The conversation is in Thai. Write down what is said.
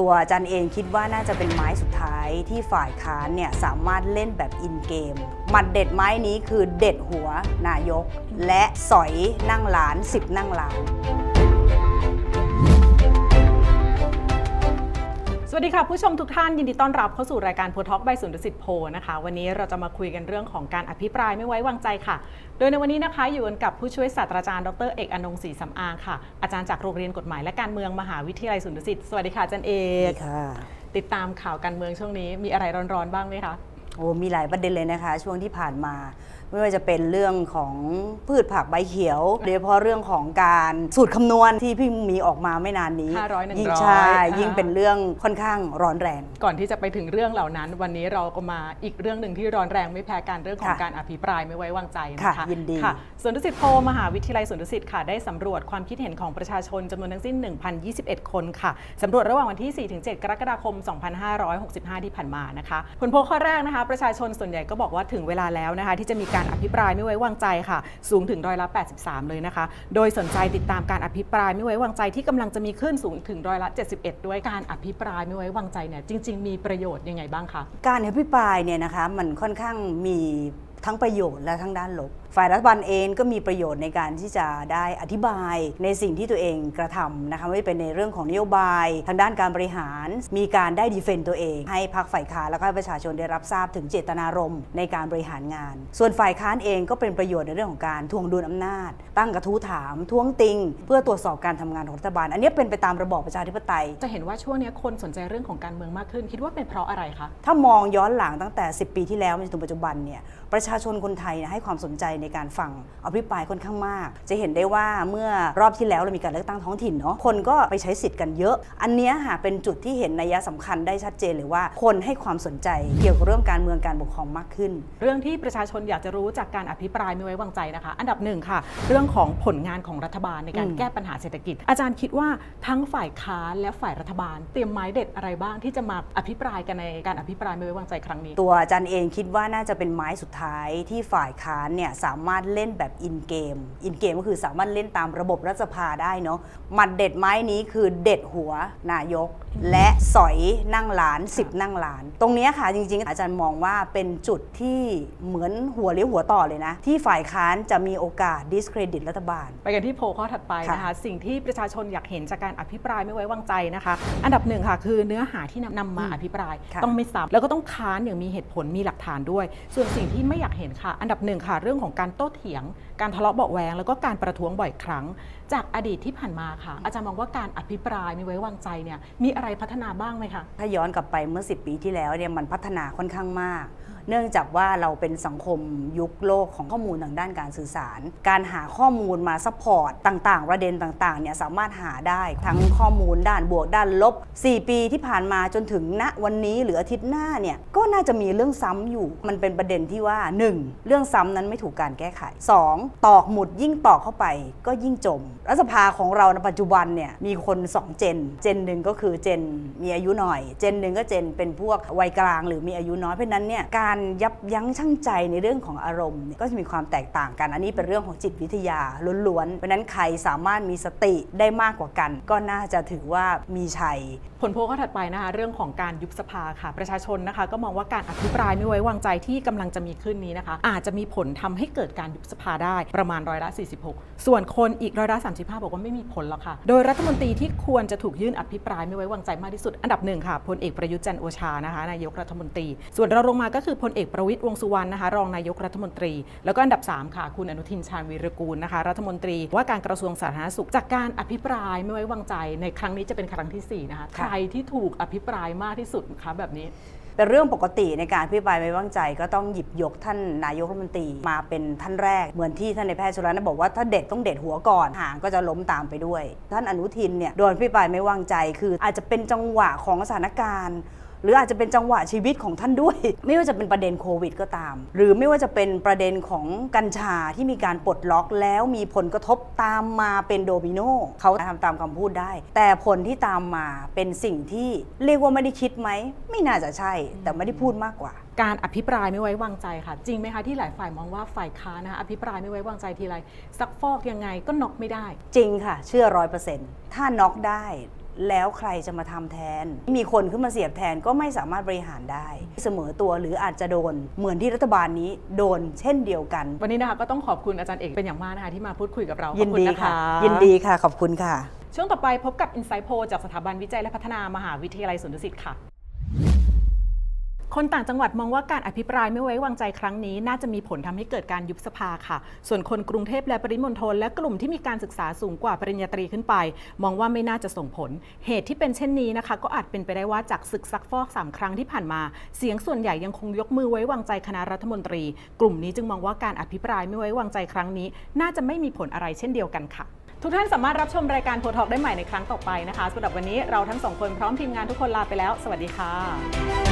ตัวจันเองคิดว่าน่าจะเป็นไม้สุดท้ายที่ฝ่ายค้านเนี่ยสามารถเล่นแบบอินเกม หมัดเด็ดไม้นี้คือเด็ดหัวนายก และสอยนั่งหลานสิบนั่งหลาน สวัสดีค่ะผู้ชมทุกท่านยินดีต้อนรับเข้าสู่รายการโพทอกใบสุนทรสิทธิ์โพนะคะวันนี้เราจะมาคุยกันเรื่องของการอภิปรายไม่ไว้วางใจค่ะ โดยในวันนี้นะคะอยู่กันกับผู้ช่วยศาสตราจารย์ดรเอกอนงศรีสำอางค่ะอาจารย์จากโรงเรียนกฎหมายและการเมืองมหาวิทยาลัยสุนทรสิทธิ์สวัสดีค่ะอาจารย์เอกค่ะติดตามข่าวการเมืองช่วงนี้มีอะไรร้อนๆบ้างไหมคะโอ้มีหลายประเด็นเลยนะคะ ช่วงที่ผ่านมา ไม่ว่าจะเป็นเรื่องของพืชผักใบเขียวโดยเฉพาะเรื่องของการสูตรคำนวณที่เพิ่งมีออกมาไม่นานนี้500 100ยิ่งใช่อ่ายิ่งเป็นเรื่องค่อนข้างร้อนแรง ก่อนที่จะไปถึงเรื่องเหล่านั้น วันนี้เราก็มาอีกเรื่องหนึ่งที่ร้อนแรงไม่แพ้กันเรื่องของค่ะการอภิปรายไม่ไว้วางใจนะคะค่ะยินดีค่ะสวนดุสิตโพมหาวิทยาลัยสวนดุสิตค่ะ ได้สำรวจความคิดเห็นของประชาชนจำนวนทั้งสิ้น 1,021 คนค่ะสำรวจระหว่างวันที่ 4-7 กรกฎาคม 2565 ที่ผ่านมานะคะ ผลโพลข้อแรกนะคะ ประชาชนส่วนใหญ่ก็บอกว่าถึงเวลาแล้วนะคะ ที่จะมีการอภิปรายไม่ไว้วางใจค่ะ สูงถึงร้อยละ 83 เลยนะคะ โดยสนใจติดตามการอภิปรายไม่ไว้วางใจที่กำลังจะมีขึ้นสูงถึงร้อยละ 71 ด้วยการอภิปรายไม่ไว้วางใจเนี่ยจริง ๆ มีประโยชน์ยังไงบ้างคะการอภิปรายเนี่ยนะคะมันค่อนข้างมีทั้งประโยชน์และทั้งด้านลบ ฝ่ายรัฐบาลเองก็มีประโยชน์ในการที่จะได้อธิบายในสิ่งที่ตัวเองกระทำนะคะไม่ว่าจะเป็นในเรื่องของนโยบาย ทางด้านการบริหาร มีการได้ดีเฟนต์ตัวเอง ให้พรรคฝ่ายค้านแล้วก็ให้ประชาชนได้รับทราบถึงเจตนารมณ์ในการบริหารงาน ส่วนฝ่ายค้านเองก็เป็นประโยชน์ในเรื่องของการทวงดุลอำนาจ ตั้งกระทู้ถามท้วงติง เพื่อตรวจสอบการทำงานของรัฐบาล อันนี้เป็นไปตามระบอบประชาธิปไตย จะเห็นว่าช่วงนี้คนสนใจเรื่องของการเมืองมากขึ้น คิดว่าเป็นเพราะอะไรคะถ้ามองย้อนหลังตั้งแต่ 10 ปีที่แล้วมาจนถึงปัจจุบันเนี่ยประชาชนคนไทยเนี่ยให้ความสนใจในการฟังอภิปรายค่อนข้างมาก จะเห็นได้ว่าเมื่อรอบที่แล้วเรามีการเลือกตั้งท้องถิ่นเนาะคนก็ไปใช้สิทธิ์กันเยอะ อันเนี้ยค่ะเป็นจุดที่เห็นนัยสำคัญได้ชัดเจนเลยว่า คนให้ความสนใจเกี่ยวกับเรื่องการเมืองการปกครองมากขึ้น เรื่องที่ประชาชนอยากจะรู้จากการอภิปรายไม่ไว้วางใจนะคะ อันดับหนึ่งค่ะ เรื่องของผลงานของรัฐบาลในการอืมแก้ปัญหาเศรษฐกิจ อาจารย์คิดว่าทั้งฝ่ายค้านและฝ่ายรัฐบาล เตรียมไม้เด็ดอะไรบ้างที่จะมาอภิปรายกันในการอภิปรายไม่ไว้วางใจครั้งนี้ ตัวอาจารย์เองคิดว่าน่าจะเป็นไม้สุดท้ายที่ฝ่ายค้านเนี่ยสามารถเล่นแบบอินเกม อินเกมก็คือสามารถเล่นตามระบบรัฐสภาได้เนาะหมัดเด็ดไม้นี้คือเด็ดหัวนายก และสอยนั่งหลานสิบนั่งหลาน ตรงเนี้ยค่ะจริง ๆ อาจารย์มองว่าเป็นจุดที่เหมือนหัวเลี้ยวหัวต่อเลยนะ ที่ฝ่ายค้านจะมีโอกาส discredit รัฐบาล ไปกันที่โพลข้อถัดไปนะคะสิ่งที่ประชาชนอยากเห็นจากการอภิปรายไม่ไว้วางใจนะคะ อันดับหนึ่งค่ะคือเนื้อหาที่นำนำมาอืมอภิปรายค่ะต้องไม่ซ้ำแล้วก็ต้องค้านอย่างมีเหตุผลมีหลักฐานด้วย ส่วนสิ่งที่ไม่อยากเห็นค่ะ อันดับหนึ่งค่ะเรื่องของการโต้เถียง การทะเลาะเบาะแวงแล้วก็การประท้วงบ่อยครั้ง จากอดีตที่ผ่านมาค่ะ อาจารย์มองว่าการอภิปรายไม่ไว้วางใจเนี่ยมีอะไรพัฒนาบ้างไหมคะ ถ้าย้อนกลับไปเมื่อ 10 ปีที่แล้วเนี่ยมันพัฒนาค่อนข้างมากเนื่องจากว่าเราเป็นสังคมยุคโลกของข้อมูลทางด้านการสื่อสาร การหาข้อมูลมาซัพพอร์ตต่างๆ ประเด็นต่างๆเนี่ยสามารถหาได้ทั้งข้อมูลด้านบวกด้านลบ 4 ปีที่ผ่านมาจนถึงณวันนี้หรืออาทิตย์หน้าเนี่ยก็น่าจะมีเรื่องซ้ำอยู่ มันเป็นประเด็นที่ว่า 1. เรื่องซ้ำนั้นไม่ถูกการแก้ไข 2. ตอกหมุดยิ่งตอกเข้าไปก็ยิ่งจม รัฐสภาของเราในปัจจุบันเนี่ยมีคน 2 เจน เจนหนึ่งก็คือเจนมีอายุหน่อย เจนหนึ่งก็เจนเป็นพวกวัยกลางหรือมีอายุน้อยเพราะนั้นเนี่ยการยับยั้งชั่งใจในเรื่องของอารมณ์เนี่ยก็จะมีความแตกต่างกัน อันนี้เป็นเรื่องของจิตวิทยาล้วนๆ เพราะนั้นใครสามารถมีสติได้มากกว่ากัน ก็น่าจะถือว่ามีชัย ผลโพลข้อถัดไปนะคะเรื่องของการยุบสภาค่ะ ประชาชนนะคะก็มองว่าการอภิปรายไม่ไว้วางใจที่กำลังจะมีขึ้นนี้นะคะ อาจจะมีผลทำให้เกิดการยุบสภาได้ประมาณร้อยละ 46 ส่วนคนอีกร้อยละ 35 บอกว่าไม่มีผลหรอกค่ะ โดยรัฐมนตรีที่ควรจะถูกยื่นอภิปรายไม่ไว้วางใจมากที่สุด อันดับหนึ่งค่ะพลเอกประยุทธ์จันโอชานะคะนายกรัฐมนตรี ส่วนเรองลงมาก็คือพลเอกประวิตรวงษ์สุวรรณนะคะ รองนายกรัฐมนตรี แล้วก็อันดับสามค่ะ คุณอนุทินชาญวีรกูลนะคะ รัฐมนตรีว่าการกระทรวงสาธารณสุข จากการอภิปรายไม่ไว้วางใจในครั้งนี้จะเป็นครั้งที่สี่นะคะ ใคค่ะรที่ถูกอภิปรายมากที่สุดคะแบบนี้เป็นเรื่องปกติในการพิปรายไม่ไว้วางใจก็ต้องหยิบยกท่านนายกรัฐมนตรีมาเป็นท่านแรก เหมือนที่ท่านในายแพทย์ชลนานบอกว่าถ้าเด็ดต้องเด็ดหัวก่อนหางก็จะล้มตามไปด้วย ท่านอนุทินเนี่ยโดนพิปรายไม่ไว้วางใจ คืออาจจะเป็นจังหวะของสถานการณ์ หรืออาจจะเป็นจังหวะชีวิตของท่านด้วย ไม่ว่าจะเป็นประเด็นโควิดก็ตาม หรือไม่ว่าจะเป็นประเด็นของกัญชาที่มีการปลดล็อกแล้วมีผลกระทบตามมาเป็นโดมิโนเขาทำตามคำพูดได้ แต่ผลที่ตามมาเป็นสิ่งที่เรียกว่าไม่ได้คิดไหม ไม่น่าจะใช่ แต่ไม่ได้พูดมากกว่าการอภิปรายไม่ไว้วางใจค่ะ จริงไหมคะที่หลายฝ่ายมองว่าฝ่ายค้านนะคะอภิปรายไม่ไว้วางใจทีไรซักฟอกยังไงก็น็อกไม่ได้ จริงค่ะ เชื่อร้อยเปอร์เซ็นต์ถ้าน็อกได้ แล้วใครจะมาทำแทน มีคนขึ้นมาเสียบแทนก็ไม่สามารถบริหารได้ เสมอตัวหรืออาจจะโดน เหมือนที่รัฐบาลนี้โดนเช่นเดียวกัน วันนี้นะคะก็ต้องขอบคุณอาจารย์เอกเป็นอย่างมากนะคะที่มาพูดคุยกับเรายินขอบณดีนะค่ะคะยินดีค่ะขอบคุณค่ะ ช่วงต่อไปพบกับ Insight Poll จากสถาบันวิจัยและพัฒนามหาวิทยาลัยสวนดุสิตค่ะ คนต่างจังหวัดมองว่าการอภิปรายไม่ไว้วางใจครั้งนี้ น่าจะมีผลทำให้เกิดการยุบสภาค่ะ ส่วนคนกรุงเทพและปริมณฑลและกลุ่มที่มีการศึกษาสูงกว่าปริญญาตรีขึ้นไป มองว่าไม่น่าจะส่งผล เหตุที่เป็นเช่นนี้นะคะ ก็อาจเป็นไปได้ว่าจากศึกซักฟอกสามครั้งที่ผ่านมา เสียงส่วนใหญ่ยังคงยกมือไว้วางใจคณะรัฐมนตรี กลุ่มนี้จึงมองว่าการอภิปรายไม่ไว้วางใจครั้งนี้ น่าจะไม่มีผลอะไรเช่นเดียวกันค่ะทุกท่านสามารถรับชมรายการโพทอกได้ใหม่ในครั้งต่อไปนะคะสำหรับวันนี้เราทั้งสองคนพร้อมทีมงานทุกคนลาไปแล้ว สวัสดีค่ะ